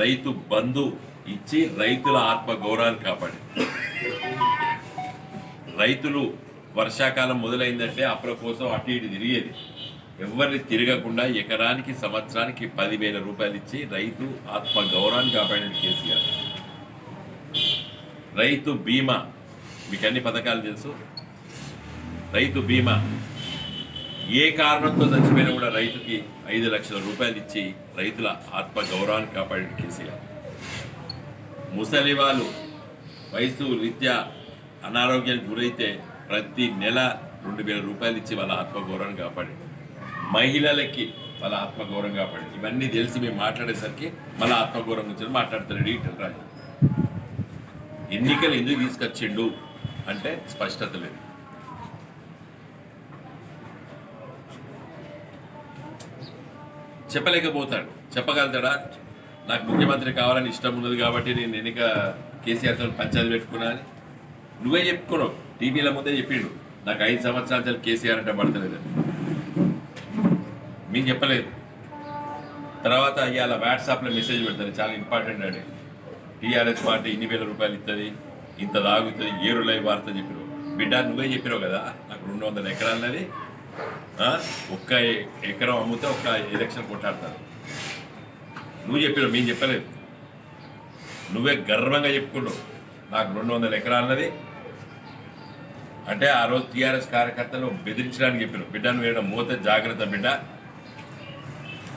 రైతు బంధు ఇచ్చి రైతుల ఆత్మ గౌరవాన్ని కాపాడి రైతులు వర్షాకాలం మొదలైందంటే అప్పుల కోసం అటు ఇటు తిరిగేది. ఎవరిని తిరగకుండా ఎకరానికి సంవత్సరానికి పదివేల రూపాయలు ఇచ్చి రైతు ఆత్మ గౌరవాన్ని కాపాడిన కేసీఆర్. రైతు బీమా మీకు అన్ని పథకాలు తెలుసు? రైతు బీమా ఏ కారణంతో చచ్చిపోయినా కూడా రైతుకి ఐదు లక్షల రూపాయలు ఇచ్చి రైతుల ఆత్మ గౌరవాన్ని కాపాడిన కేసీఆర్. ముసలి వాళ్ళు వయసు రీత్యా అనారోగ్యానికి గురైతే ప్రతి నెల రెండు వేల రూపాయలు ఇచ్చి వాళ్ళ ఆత్మగౌరవాన్ని కాపాడి మహిళలకి వాళ్ళ ఆత్మగౌరవం కాపాడి ఇవన్నీ తెలిసి మేము మాట్లాడేసరికి మళ్ళీ ఆత్మగౌరవం గురించి మాట్లాడతాడు ఈటల రాజు. ఎన్నికలు ఎందుకు తీసుకొచ్చిండు అంటే స్పష్టత లేదు. చెప్పలేకపోతాడు. చెప్పగలుగుతాడా? నాకు ముఖ్యమంత్రి కావాలని ఇష్టం ఉన్నది కాబట్టి నేను ఎన్నిక కేసీఆర్తో పంచాయతీ పెట్టుకున్నా అని. నువ్వే చెప్పుకున్నావు. టీవీల ముందే చెప్పిండు. నాకు ఐదు సంవత్సరాల కేసీఆర్ అంటే పడతలేదని మీకు చెప్పలేదు. తర్వాత ఇవాళ వాట్సాప్లో మెసేజ్ పెడతాను చాలా ఇంపార్టెంట్ అండి. టీఆర్ఎస్ పార్టీ ఇన్ని వేల రూపాయలు ఇస్తుంది ఇంత తాగుతుంది ఏరులై వార్త చెప్పినావు బిడ్డ నువ్వే చెప్పినావు కదా. నాకు రెండు వందల ఎకరాలన్నది ఒక్క ఎకరం అమ్మితే ఒక్క ఎలక్షన్ కొట్టాడతారు. నువ్వు చెప్పినావు మేము చెప్పలేదు. నువ్వే గర్వంగా చెప్పుకున్నావు. నాకు రెండు వందల ఎకరాలన్నది. అంటే ఆ రోజు టీఆర్ఎస్ కార్యకర్తలు బెదిరించడానికి చెప్పినావు. బిడ్డను వేయడం మూత జాగ్రత్త బిడ్డ.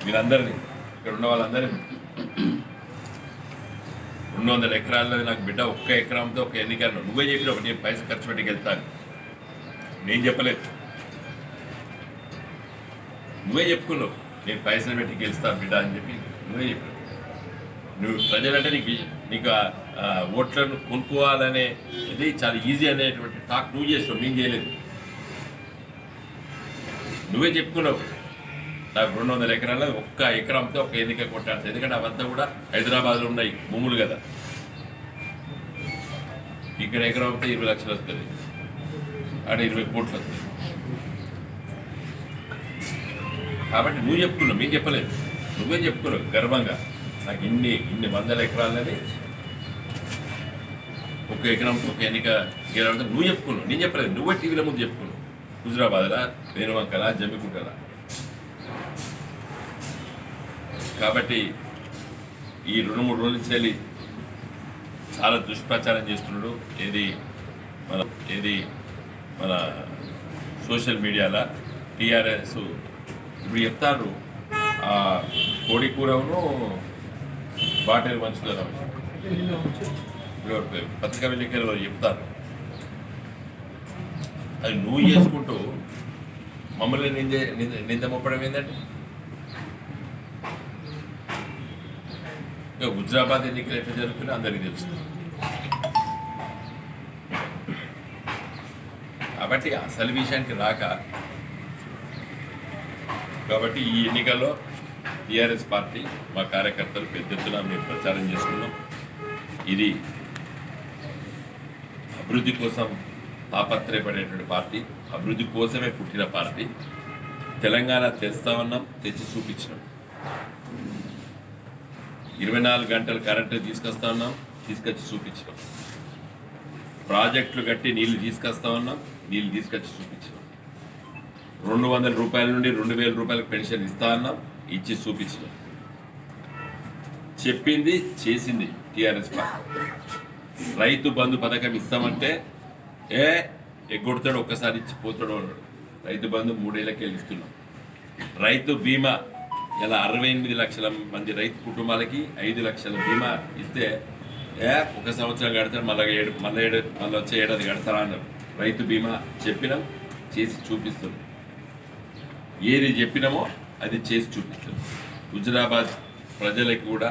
వీళ్ళందరినీ ఇక్కడ ఉన్న వాళ్ళందరినీ. రెండు వందల ఎకరాలది నాకు బిడ్డ ఒక్క ఎకరంతో ఒక ఎన్నికలను నువ్వే చెప్పినావు నేను పైసలు ఖర్చు పెట్టి వెళ్తాను నేను చెప్పలేదు. నువ్వే చెప్పుకున్నావు. నేను పైసలు పెట్టి గెలుస్తాను బిడ్డ అని చెప్పి నువ్వే చెప్పావు. నువ్వు ప్రజలంటే నీకు నీకు ఓట్లను కొనుక్కోవాలనే ఇది చాలా ఈజీ అనేటువంటి టాక్ నువ్వు చేసావు నేను చేయలేదు. నువ్వే చెప్పుకున్నావు. నాకు రెండు వందల ఎకరాల ఒక్క ఎకరంతో ఒక ఎన్నిక కొట్టాడు ఎందుకంటే అవంతా కూడా హైదరాబాద్లో ఉన్నాయి భూములు కదా. ఇక్కడ ఎకరం అయితే ఇరవై లక్షలు వస్తుంది. ఆడ ఇరవై కోట్లు వస్తుంది. కాబట్టి నువ్వు చెప్పుకున్నావు మేము చెప్పలేదు. నువ్వే చెప్పుకున్నావు గర్వంగా. నాకు ఇన్ని ఇన్ని వందల ఎకరాలని ఒక ఎకరం ఒక ఎన్నిక గెలవడం నువ్వు చెప్పుకున్నావు. నేను చెప్పలేదు. నువ్వే టీవీలో ముందు చెప్పుకున్నావు. హుజరాబాద్లా వేణువంకలా జమ్మికుంటలా. కాబట్టి ఈ రెండు మూడు రోజుల నుంచి చాలా దుష్ప్రచారం చేస్తున్నాడు. ఏది మన ఏది మన సోషల్ మీడియాలో టీఆర్ఎస్ ఇప్పుడు చెప్తారు ఆ కోడి కూరను బాటిల్ మంచుదనం పత్రికా విలేకరులు చెప్తారు. అది నువ్వు చేసుకుంటూ మమ్మల్ని నిందే నింద నింద మొప్పడం ఏంటంటే ఇక హుజరాబాద్ ఎన్నికలు ఎట్లా జరుగుతున్నాయో అందరికీ తెలుసు. కాబట్టి అసలు విషయానికి రాక కాబట్టి ఈ ఎన్నికల్లో టీఆర్ఎస్ పార్టీ మా కార్యకర్తలు పెద్ద ఎత్తున మేము ప్రచారం చేసుకున్నాం. ఇది అభివృద్ధి కోసం తాపత్రయపడేటువంటి పార్టీ అభివృద్ధి కోసమే పుట్టిన పార్టీ. తెలంగాణ తెస్తామన్నాం తెచ్చి చూపించినాం. ఇరవై నాలుగు గంటలు కరెంటు తీసుకొస్తా ఉన్నాం తీసుకొచ్చి చూపించినాం. ప్రాజెక్టులు కట్టి నీళ్ళు తీసుకొస్తా ఉన్నాం నీళ్ళు తీసుకొచ్చి చూపించినాం. రెండు వందల రూపాయల నుండి రెండు వేల రూపాయలకు పెన్షన్ ఇస్తా అన్నాం ఇచ్చి చూపించినాం చెప్పింది చేసింది టీఆర్ఎస్ పార్టీ. రైతు బంధు పథకం ఇస్తామంటే ఏ ఎగ్గొడతాడు ఒక్కసారి ఇచ్చి పోతాడు అన్నాడు. రైతు బంధు మూడేళ్ళకి వెళ్ళి ఇస్తున్నాం. రైతు బీమా ఇలా అరవై ఎనిమిది లక్షల మంది రైతు కుటుంబాలకి ఐదు లక్షల బీమా ఇస్తే ఏ ఒక సంవత్సరం కడతారు మళ్ళీ ఏడు మళ్ళీ ఏడు మళ్ళీ వచ్చే ఏడాది కడతారా అన్నారు రైతు బీమా చెప్పినాం చేసి చూపిస్తున్నాం ఏది చెప్పినామో అది చేసి చూపిస్తాం హుజరాబాద్ ప్రజలకి కూడా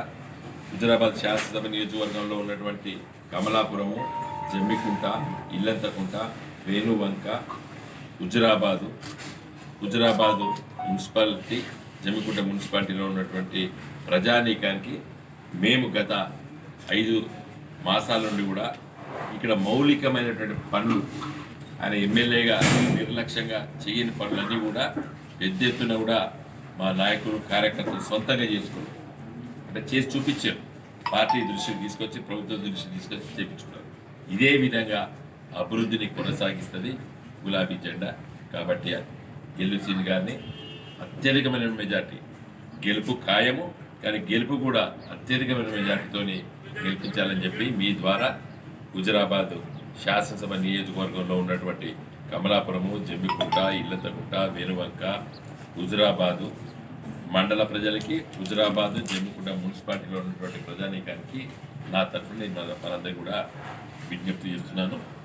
హుజరాబాద్ శాసనసభ నియోజకవర్గంలో ఉన్నటువంటి కమలాపురము జమ్మికుంట ఇల్లంతకుంట వేణువంక హుజరాబాదు హుజరాబాదు మున్సిపాలిటీ జమ్మికుంట మున్సిపాలిటీలో ఉన్నటువంటి ప్రజానీకానికి మేము గత ఐదు మాసాల నుండి కూడా ఇక్కడ మౌలికమైనటువంటి పనులు ఆయన ఎమ్మెల్యేగా నిర్లక్ష్యంగా చేయని పనులన్నీ కూడా పెద్ద ఎత్తున కూడా మా నాయకులు కార్యకర్తలు సొంతంగా చేసుకున్నారు అంటే చేసి చూపించారు. పార్టీ దృష్టికి తీసుకొచ్చి ప్రభుత్వ దృష్టికి తీసుకొచ్చి చేపించుకున్నారు. ఇదే విధంగా అభివృద్ధిని కొనసాగిస్తుంది గులాబీ జెండా. కాబట్టి ఎల్లుసీని గారిని అత్యధికమైన మెజార్టీ. గెలుపు ఖాయము కానీ గెలుపు కూడా అత్యధికమైన మెజార్టీతోని గెలిపించాలని చెప్పి మీ ద్వారా హుజరాబాద్ శాసనసభ నియోజకవర్గంలో ఉన్నటువంటి కమలాపురము జమ్మికుంట ఇల్లతగుట్ట వేణువంక హుజురాబాదు మండల ప్రజలకి హుజురాబాదు జమ్మికుంట మున్సిపాలిటీలో ఉన్నటువంటి ప్రజానీకానికి నా తరఫున నేను మనందరూ కూడా విజ్ఞప్తి చేస్తున్నాను.